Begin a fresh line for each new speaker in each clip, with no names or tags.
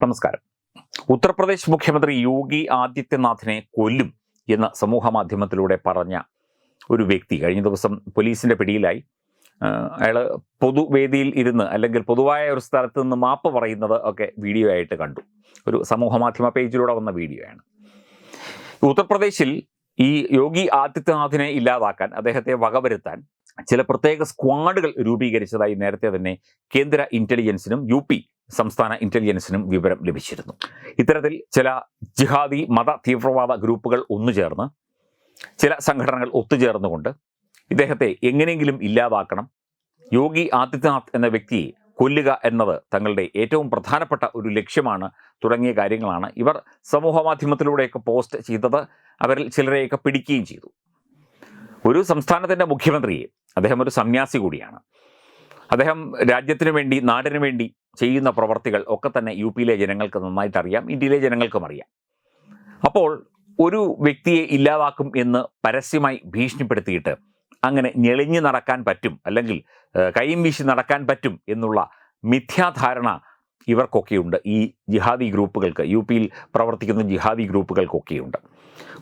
നമസ്കാരം. ഉത്തർപ്രദേശ് മുഖ്യമന്ത്രി യോഗി ആദിത്യനാഥിനെ കൊല്ലും എന്ന് സമൂഹ മാധ്യമത്തിലൂടെ പറഞ്ഞ ഒരു വ്യക്തി കഴിഞ്ഞ ദിവസം പോലീസിന്റെ പിടിയിലായി. അയാൾ പൊതുവേദിയിൽ ഇരുന്ന് അല്ലെങ്കിൽ പൊതുവായ ഒരു സ്ഥലത്ത് നിന്ന് മാപ്പ് പറയുന്നത് ഒക്കെ വീഡിയോ ആയിട്ട് കണ്ടു. ഒരു സമൂഹ മാധ്യമ പേജിലൂടെ വന്ന വീഡിയോയാണ് ഉത്തർപ്രദേശിൽ ഈ യോഗി ആദിത്യനാഥിനെ ഇല്ലാതാക്കാൻ അദ്ദേഹത്തെ വകവരുത്താൻ ചില പ്രത്യേക സ്ക്വാഡുകൾ രൂപീകരിച്ചതായി നേരത്തെ തന്നെ കേന്ദ്ര ഇന്റലിജൻസിനും യു പി സംസ്ഥാന ഇന്റലിജൻസിനും വിവരം ലഭിച്ചിരുന്നു. ഇത്തരത്തിൽ ചില ജിഹാദി മത തീവ്രവാദ ഗ്രൂപ്പുകൾ ഒന്നുചേർന്ന് ചില സംഘടനകൾ ഒത്തുചേർന്നുകൊണ്ട് ഇദ്ദേഹത്തെ എങ്ങനെയെങ്കിലും ഇല്ലാതാക്കണം യോഗി ആദിത്യനാഥ് എന്ന വ്യക്തിയെ കൊല്ലുക എന്നത് തങ്ങളുടെ ഏറ്റവും പ്രധാനപ്പെട്ട ഒരു ലക്ഷ്യമാണ് തുടങ്ങിയ കാര്യങ്ങളാണ് ഇവർ സമൂഹ മാധ്യമത്തിലൂടെയൊക്കെ പോസ്റ്റ് ചെയ്തത് അവരിൽ ചിലരെയൊക്കെ പിടിക്കുകയും ചെയ്തു. ഒരു സംസ്ഥാനത്തിന്റെ മുഖ്യമന്ത്രിയെ അദ്ദേഹം ഒരു സന്യാസി കൂടിയാണ്. അദ്ദേഹം രാജ്യത്തിന് വേണ്ടി നാടിനു വേണ്ടി ചെയ്യുന്ന പ്രവർത്തികൾ ഒക്കെ തന്നെ യു പിയിലെ ജനങ്ങൾക്ക് നന്നായിട്ട് അറിയാം ഇന്ത്യയിലെ ജനങ്ങൾക്കും അറിയാം. അപ്പോൾ ഒരു വ്യക്തിയെ ഇല്ലാതാക്കും എന്ന് പരസ്യമായി ഭീഷണിപ്പെടുത്തിയിട്ട് അങ്ങനെ ഞെളിഞ്ഞു നടക്കാൻ പറ്റും അല്ലെങ്കിൽ കൈയും വീശി നടക്കാൻ പറ്റും എന്നുള്ള മിഥ്യാധാരണ ഇവർക്കൊക്കെയുണ്ട്. ഈ ജിഹാദി ഗ്രൂപ്പുകൾക്ക് യു പിയിൽ പ്രവർത്തിക്കുന്ന ജിഹാദി ഗ്രൂപ്പുകൾക്കൊക്കെയുണ്ട്.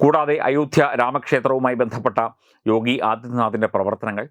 കൂടാതെ അയോധ്യ രാമക്ഷേത്രവുമായി ബന്ധപ്പെട്ട യോഗി ആദിത്യനാഥിന്റെ പ്രവർത്തനങ്ങൾ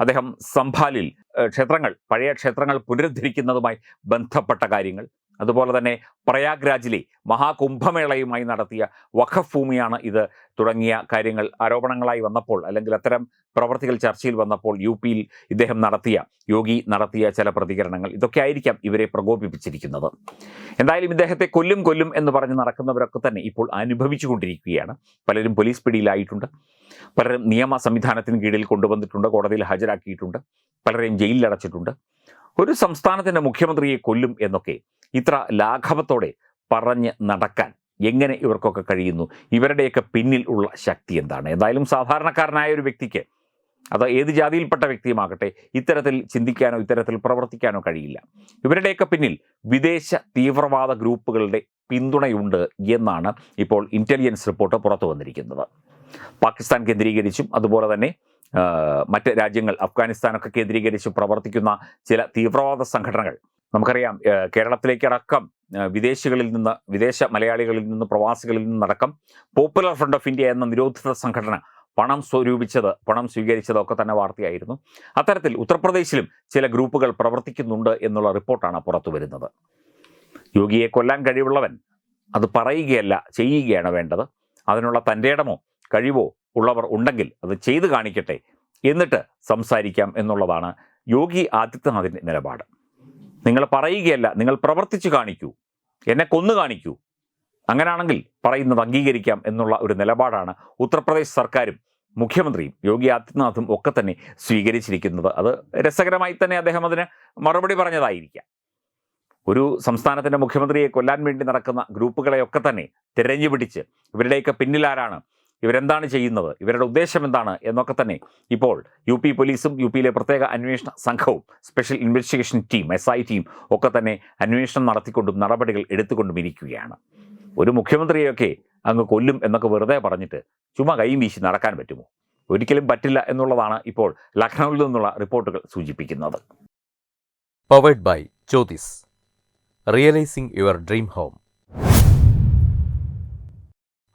അദ്ദേഹം സംഭാലിൽ ക്ഷേത്രങ്ങൾ പഴയ ക്ഷേത്രങ്ങൾ പുനരുദ്ധരിക്കുന്നതുമായി ബന്ധപ്പെട്ട കാര്യങ്ങൾ. അതുപോലെ തന്നെ പ്രയാഗ്രാജിലെ മഹാകുംഭമേളയുമായി നടത്തിയ വഖഫ് ഭൂമിയാണ് ഇത് തുടങ്ങിയ കാര്യങ്ങൾ ആരോപണങ്ങളായി വന്നപ്പോൾ അല്ലെങ്കിൽ അത്തരം പ്രവർത്തികൾ ചർച്ചയിൽ വന്നപ്പോൾ യു പിയിൽ ഇദ്ദേഹം നടത്തിയ യോഗി നടത്തിയ ചില പ്രതികരണങ്ങൾ. ഇതൊക്കെ ആയിരിക്കാം ഇവരെ പ്രകോപിപ്പിച്ചിരിക്കുന്നത്. എന്തായാലും ഇദ്ദേഹത്തെ കൊല്ലും കൊല്ലും എന്ന് പറഞ്ഞ് നടക്കുന്നവരൊക്കെ തന്നെ ഇപ്പോൾ അനുഭവിച്ചുകൊണ്ടിരിക്കുകയാണ് പലരും പോലീസ് പിടിയിലായിട്ടുണ്ട്. പലരും നിയമ സംവിധാനത്തിന് കീഴിൽ കൊണ്ടുവന്നിട്ടുണ്ട് കോടതിയിൽ ഹാജരാക്കിയിട്ടുണ്ട്. പലരെയും ജയിലിലടച്ചിട്ടുണ്ട്. ഒരു സംസ്ഥാനത്തിന്റെ മുഖ്യമന്ത്രിയെ കൊല്ലും എന്നൊക്കെ ഇത്ര ലാഘവത്തോടെ പറഞ്ഞ് നടക്കാൻ എങ്ങനെ ഇവർക്കൊക്കെ കഴിയുന്നു? ഇവരുടെയൊക്കെ പിന്നിൽ ഉള്ള ശക്തി എന്താണ്? എന്തായാലും സാധാരണക്കാരനായ ഒരു വ്യക്തിക്ക് അത് ഏത് ജാതിയിൽപ്പെട്ട വ്യക്തിയുമാകട്ടെ ഇത്തരത്തിൽ ചിന്തിക്കാനോ ഇത്തരത്തിൽ പ്രവർത്തിക്കാനോ കഴിയില്ല. ഇവരുടെയൊക്കെ പിന്നിൽ വിദേശ തീവ്രവാദ ഗ്രൂപ്പുകളുടെ പിന്തുണയുണ്ട് എന്നാണ് ഇപ്പോൾ ഇന്റലിജൻസ് റിപ്പോർട്ട് പുറത്തു വന്നിരിക്കുന്നത്. പാകിസ്ഥാൻ കേന്ദ്രീകരിച്ചും അതുപോലെ തന്നെ മറ്റ് രാജ്യങ്ങൾ അഫ്ഗാനിസ്ഥാനൊക്കെ കേന്ദ്രീകരിച്ച് പ്രവർത്തിക്കുന്ന ചില തീവ്രവാദ സംഘടനകൾ. നമുക്കറിയാം കേരളത്തിലേക്കടക്കം വിദേശികളിൽ നിന്ന് വിദേശ മലയാളികളിൽ നിന്ന് പ്രവാസികളിൽ നിന്നടക്കം പോപ്പുലർ ഫ്രണ്ട് ഓഫ് ഇന്ത്യ എന്ന നിരോധിത സംഘടന പണം സ്വരൂപിച്ചത് പണം സ്വീകരിച്ചതൊക്കെ തന്നെ വാർത്തയായിരുന്നു. അത്തരത്തിൽ ഉത്തർപ്രദേശിലും ചില ഗ്രൂപ്പുകൾ പ്രവർത്തിക്കുന്നുണ്ട് എന്നുള്ള റിപ്പോർട്ടാണ് പുറത്തു വരുന്നത്. യോഗിയെ കൊല്ലാൻ കഴിവുള്ളവൻ അത് പറയുകയല്ല ചെയ്യുകയാണ് വേണ്ടത്. അതിനുള്ള തന്റെ ഇടമോ കഴിവോ ഉള്ളവർ ഉണ്ടെങ്കിൽ അത് ചെയ്തു കാണിക്കട്ടെ എന്നിട്ട് സംസാരിക്കാം എന്നുള്ളതാണ് യോഗി ആദിത്യനാഥിന്റെ നിലപാട്. നിങ്ങൾ പറയുകയല്ല നിങ്ങൾ പ്രവർത്തിച്ചു കാണിക്കൂ എന്നെ കൊന്നു കാണിക്കൂ. അങ്ങനെയാണെങ്കിൽ പറയുന്നത് അംഗീകരിക്കാം എന്നുള്ള ഒരു നിലപാടാണ് ഉത്തർപ്രദേശ് സർക്കാരും മുഖ്യമന്ത്രിയും യോഗി ആദിത്യനാഥും ഒക്കെ തന്നെ സ്വീകരിച്ചിരിക്കുന്നത്. അത് രസകരമായി തന്നെ അദ്ദേഹം അതിന് മറുപടി പറഞ്ഞതായിരിക്കാം. ഒരു സംസ്ഥാനത്തിന്റെ മുഖ്യമന്ത്രിയെ കൊല്ലാൻ വേണ്ടി നടക്കുന്ന ഗ്രൂപ്പുകളെയൊക്കെ തന്നെ തിരഞ്ഞു പിടിച്ച് ഇവരുടെയൊക്കെ പിന്നിലാരാണ് ഇവരെന്താണ് ചെയ്യുന്നത്? ഇവരുടെ ഉദ്ദേശം എന്താണ്? എന്നൊക്കെ തന്നെ ഇപ്പോൾ യു പി പോലീസും യു പിയിലെ പ്രത്യേക അന്വേഷണ സംഘവും special investigation team S I team ഒക്കെ തന്നെ അന്വേഷണം നടത്തിക്കൊണ്ടും നടപടികൾ എടുത്തുകൊണ്ടും ഇരിക്കുകയാണ്. ഒരു മുഖ്യമന്ത്രിയൊക്കെ അങ്ങ് കൊല്ലും എന്നൊക്കെ വെറുതെ പറഞ്ഞിട്ട് ചുമ്മാ കൈയും വീശി നടക്കാൻ പറ്റുമോ? ഒരിക്കലും പറ്റില്ല എന്നുള്ളതാണ് ഇപ്പോൾ ലക്നൌവിൽ നിന്നുള്ള റിപ്പോർട്ടുകൾ സൂചിപ്പിക്കുന്നത്.
Powered by Jyotis. Realising your dream home.